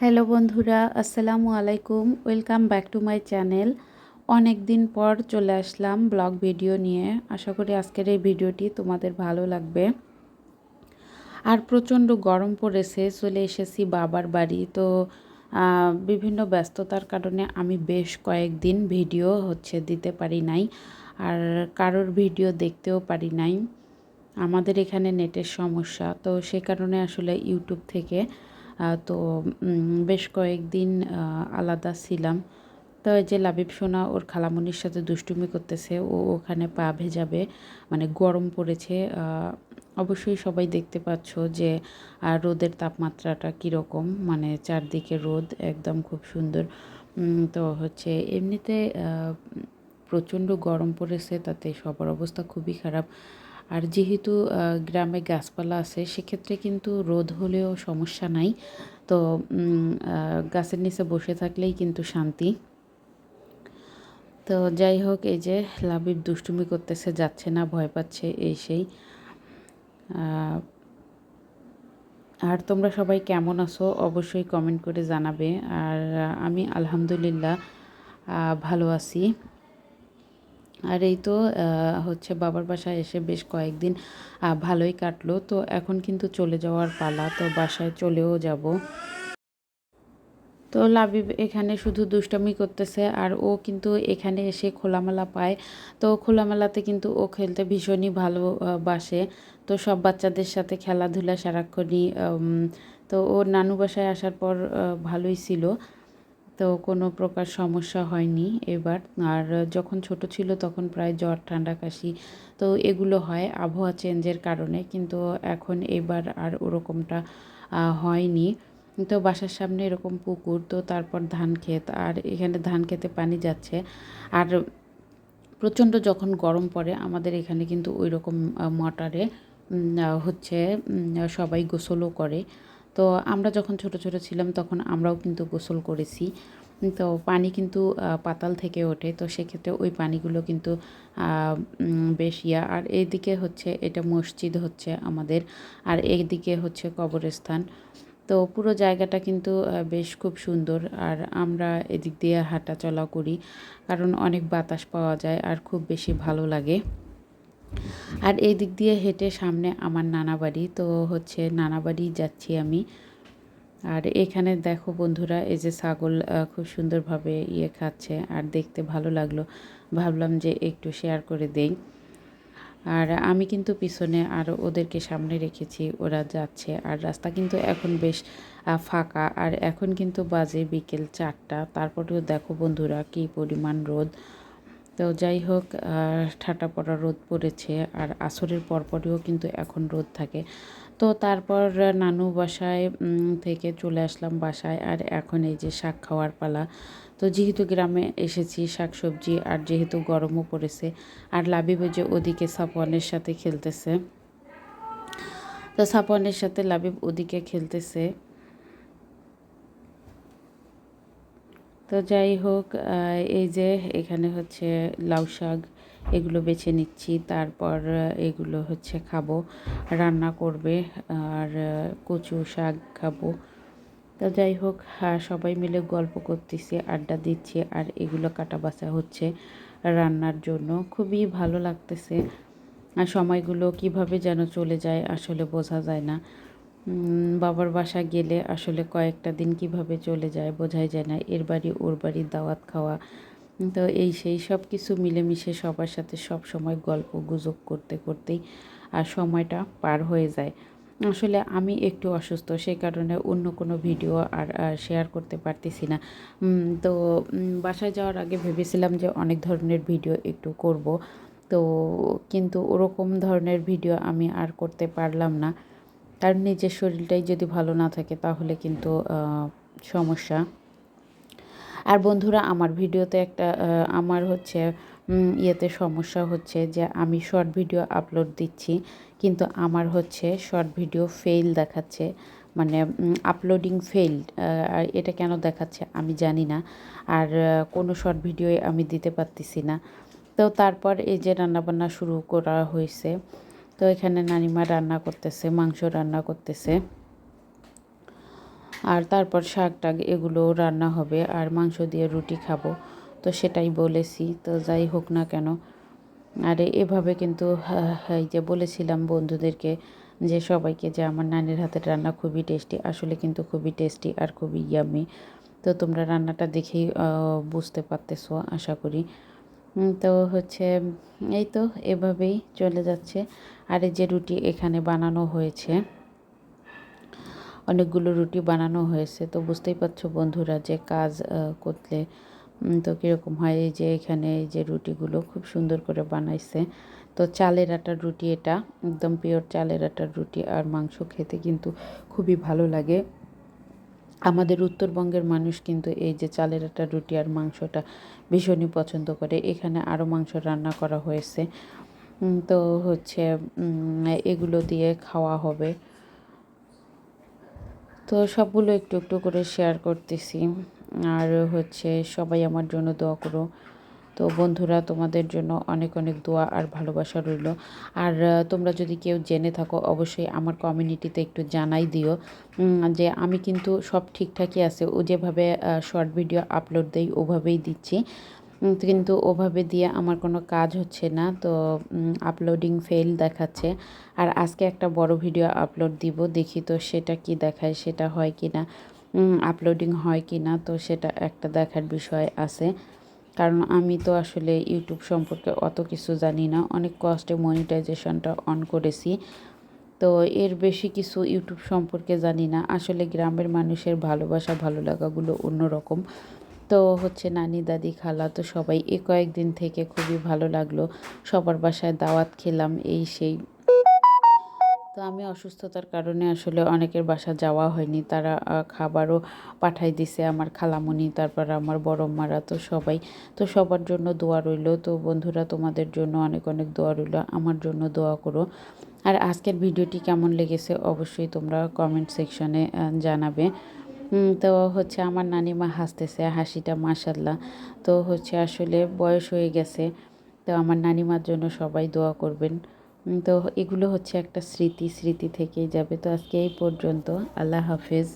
Hello বন্ধুরা, আসসালামু আলাইকুম। Welcome back to my channel অনেক দিন পর চলে আসলাম ব্লগ ভিডিও নিয়ে। আশা করি আজকের এই ভিডিওটি তোমাদের ভালো লাগবে। আর প্রচণ্ড গরম পড়েছে, চলে এসেছি বাবার বাড়ি। তো বিভিন্ন ব্যস্ততার কারণে আমি বেশ কয়েকদিন ভিডিও হচ্ছে দিতে পারি নাই। আর কারোর ভিডিও দেখতেও পারি নাই। আমাদের এখানে নেটের সমস্যা। তো সে কারণে আসলে ইউটিউব থেকে তো বেশ কয়েকদিন আলাদা ছিলাম। তো যে লাবিব সোনা, ওর খালামনির সাথে দুষ্টুমি করতেছে, ও ওখানে পা ভেজাবে মানে গরম পড়েছে অবশ্যই সবাই দেখতে পাচ্ছ যে রোদের তাপমাত্রাটা কীরকম মানে চারদিকে রোদ, একদম খুব সুন্দর। তো হচ্ছে এমনিতে প্রচণ্ড গরম পড়েছে, তাতে সবার অবস্থা খুবই খারাপ। আর যেহেতু গ্রামে গাছপালা আছে, সেক্ষেত্রে কিন্তু রোদ হলেও সমস্যা নাই। তো গাছের নিচে বসে থাকলেই কিন্তু শান্তি। তো যাই হোক, এই যে লাবিব দুষ্টুমি করতেছে, যাচ্ছে না, ভয় পাচ্ছে এই সেই। আর তোমরা সবাই কেমন আছো? অবশ্যই কমেন্ট করে জানাবে। আর আমি আলহামদুলিল্লাহ ভালো আছি। আর এই তো হচ্ছে বাবার বাসায় এসে বেশ কয়েকদিন ভালোই কাটলো। তো এখন কিন্তু চলে যাওয়ার পালা, তো বাসায় চলেও যাব। তো লাবিব এখানে শুধু দুষ্টামি করতেছে, আর ও কিন্তু এখানে এসে খোলামেলা পায়। তো খোলামেলাতে কিন্তু ও খেলতে ভীষণই ভালোবাসে তো সব বাচ্চাদের সাথে খেলাধুলা, সারাক্ষণই তো ও নানু বাসায় আসার পর ভালোই ছিল। তো কোনো প্রকার সমস্যা হয়নি এবার। আর যখন ছোট ছিল তখন প্রায় জ্বর, ঠান্ডা, কাশি তো এগুলো হয় আবহাওয়া চেঞ্জের কারণে। কিন্তু এখন এবার আর ওরকমটা হয়নি। তো বাসার সামনে এরকম পুকুর তো তারপর ধান ক্ষেত আর এখানে ধান খেতে পানি যাচ্ছে। আর প্রচণ্ড যখন গরম পড়ে আমাদের এখানে কিন্তু ওই রকম মোটরে হচ্ছে সবাই গোসলও করে। তো আমরা যখন ছোট ছোট ছিলাম তখন আমরাও কিন্তু গোসল করেছি। তো পানি কিন্তু পাতাল থেকে ওঠে। তো সেক্ষেত্রে ওই পানিগুলো কিন্তু বেশ ইয়া। আর এইদিকে হচ্ছে, এটা মসজিদ হচ্ছে আমাদের। আর এইদিকে হচ্ছে কবরস্থান। তো পুরো জায়গাটা কিন্তু বেশ খুব সুন্দর। আর আমরা এদিক দিয়ে হাঁটা চলা করি। কারণ অনেক বাতাস পাওয়া যায় আর খুব বেশি ভালো লাগে। আর এই দিক দিয়ে হেঁটে সামনে আমার নানা বাড়ি, তো হচ্ছে নানা বাড়ি যাচ্ছি আমি। আর এখানে দেখো বন্ধুরা, এই যে ছাগল খুব সুন্দরভাবে ইয়ে খাচ্ছে আর দেখতে ভালো লাগল। ভাবলাম যে একটু শেয়ার করে দেই। আর আমি কিন্তু পিছনে আর ওদেরকে সামনে রেখেছি, ওরা যাচ্ছে। আর রাস্তা কিন্তু এখন বেশ ফাঁকা। আর এখন কিন্তু বাজে বিকেল চারটা। তারপরেও দেখো বন্ধুরা, কি পরিমাণ রোদ। তো যাই হোক ঠাটা পড়া রোদ পড়েছে, আর আসরের পরপরেও কিন্তু এখন রোদ থাকে। তো তারপর নানু বাসায় থেকে চলে আসলাম বাসায়, আর এখন এই যে শাক খাওয়ার পালা। তো যেহেতু গ্রামে এসেছি শাক সবজি, আর যেহেতু গরমও পড়েছে, আর লাবিব যে ওদিকে সাপওয়ানের সাথে খেলতেছে। তো সাপওয়ানের সাথে লাবিব ওদিকে খেলতেছে। তো যাই হোক এই যে এখানে হচ্ছে লাউ শাক, এগুলো বেছে নিচ্ছি। তারপর এগুলো হচ্ছে খাব, রান্না করবে, আর কচু শাক খাব। তো যাই হোক সবাই মিলে গল্প করতেছি, আড্ডা দিচ্ছে, আর এগুলো কাটা বাছা হচ্ছে রান্নার জন্য। খুবই ভালো লাগতেছে। আর সময়গুলো কীভাবে যেন চলে যায় আসলে বোঝা যায় না। বাবার বাসা গেলে আসলে কয়েকটা দিন কীভাবে চলে যায় বোঝাই যায় না। এর বাড়ি, ওর বাড়ি, দাওয়াত খাওয়া। তো এই সেই সব কিছু মিলেমিশে সবার সাথে সব সময় গল্প গুজব করতে করতেই আর সময়টা পার হয়ে যায়। আসলে আমি একটু অসুস্থ সেই কারণে অন্য কোনো ভিডিও আর শেয়ার করতে পারতেছি না। তো বাসায় যাওয়ার আগে ভেবেছিলাম যে অনেক ধরনের ভিডিও একটু করব। তো, কিন্তু ওরকম ধরনের ভিডিও আমি আর করতে পারলাম না। কারণ নিজের শরীরটাই যদি ভালো না থাকে তাহলে কিন্তু সমস্যা। আর বন্ধুরা, আমার ভিডিওতে একটা আমার হচ্ছে ইয়েতে সমস্যা হচ্ছে যে আমি শর্ট ভিডিও আপলোড দিচ্ছি, কিন্তু আমার হচ্ছে শর্ট ভিডিও ফেল দেখাচ্ছে মানে আপলোডিং ফেইল্ড এটা কেন দেখাচ্ছে আমি জানি না, আর কোনো শর্ট ভিডিও আমি দিতে পারতেছি না। তো তারপর এই যে রান্নাবান্না শুরু করা হয়েছে তো এখানে নানিমা রান্না করতেছে, মাংস রান্না করতেছে। আর তারপর শাক টাক এগুলো রান্না হবে, আর মাংস দিয়ে রুটি খাব, তো সেটাই বলেছি। তো যাই হোক না কেন, আর এভাবে কিন্তু এই যে বলেছিলাম বন্ধুদেরকে যে সবাইকে যে আমার নানির হাতের রান্না খুবই টেস্টি, আসলে কিন্তু খুবই টেস্টি আর খুবই ইয়ামি তো তোমরা রান্নাটা দেখেই বুঝতে পারতেছো, আশা করি। তো হচ্ছে, এই তো এভাবেই চলে যাচ্ছে। আর এই যে রুটি এখানে বানানো হয়েছে, অনেকগুলো রুটি বানানো হয়েছে। তো বুঝতেই পারছ বন্ধুরা যে কাজ করলে তো কীরকম হয়। এই যে এখানে এই যে রুটিগুলো খুব সুন্দর করে বানাইছে। তো চালের আটার রুটি এটা, একদম পিওর চালের আটার রুটি। আর মাংস খেতে কিন্তু খুবই ভালো লাগে। আমাদের উত্তরবঙ্গের মানুষ কিন্তু এই যে চালের একটা রুটি আর মাংসটা ভীষণই পছন্দ করে। এখানে আরও মাংস রান্না করা হয়েছে। তো হচ্ছে এগুলো দিয়ে খাওয়া হবে। তো সবগুলো একটু একটু করে শেয়ার করতেছি। আর হচ্ছে সবাই আমার জন্য দোয়া করো। তো বন্ধুরা, তোমাদের জন্য অনেক অনেক দোয়া আর ভালোবাসা রইল। আর তোমরা যদি কেউ জেনে থাকো, অবশ্যই আমার কমিউনিটিতে একটু জানাই দিও যে আমি কিন্তু সব ঠিকঠাকই আছে। ও যেভাবে শর্ট ভিডিও আপলোড দেই, ওভাবেই দিচ্ছি। কিন্তু ওভাবে দিয়ে আমার কোনো কাজ হচ্ছে না, তো আপলোডিং ফেল দেখাচ্ছে। আর আজকে একটা বড় ভিডিও আপলোড দিব, দেখি তো সেটা কি দেখায়, সেটা হয় কি না আপলোডিং হয় কি না তো সেটা একটা দেখার বিষয় আছে। কারণ আমি তো আসলে ইউটিউব সম্পর্কে অত কিছু জানি না। অনেক কষ্টে মনিটাইজেশনটা অন করেছি। তো এর বেশি কিছু ইউটিউব সম্পর্কে জানি না। আসলে গ্রামের মানুষের ভালোবাসা, ভালো লাগাগুলো অন্যরকম। তো হচ্ছে নানি, দাদি, খালা তো সবাই এ কয়েকদিন থেকে খুবই ভালো লাগল। সবার বাসায় দাওয়াত খেলাম, এই সেই তো আমি অসুস্থতার কারণে আসলে অনেকের বাসা যাওয়া হয়নি। তারা খাবারও পাঠাই দিছে আমার খালামণি তারপর আমার বড় মারা তো সবাই। তো সবার জন্য দোয়া রইল। তো বন্ধুরা, তোমাদের জন্য অনেক অনেক দোয়া রইল। আমার জন্য দোয়া করো। আর আজকের ভিডিওটি কেমন লেগেছে অবশ্যই তোমরা কমেন্ট সেকশনে জানাবে। তো হচ্ছে আমার নানিমা হাসতেছে, হাসিটা মাসাল্লাহ তো হচ্ছে আসলে বয়স হয়ে গেছে। তো আমার নানিমার জন্য সবাই দোয়া করবেন। তো এগুলো হচ্ছে একটা স্মৃতি স্মৃতি থেকেই যাবে। তো আজকে এই পর্যন্ত আল্লাহ হাফেজ।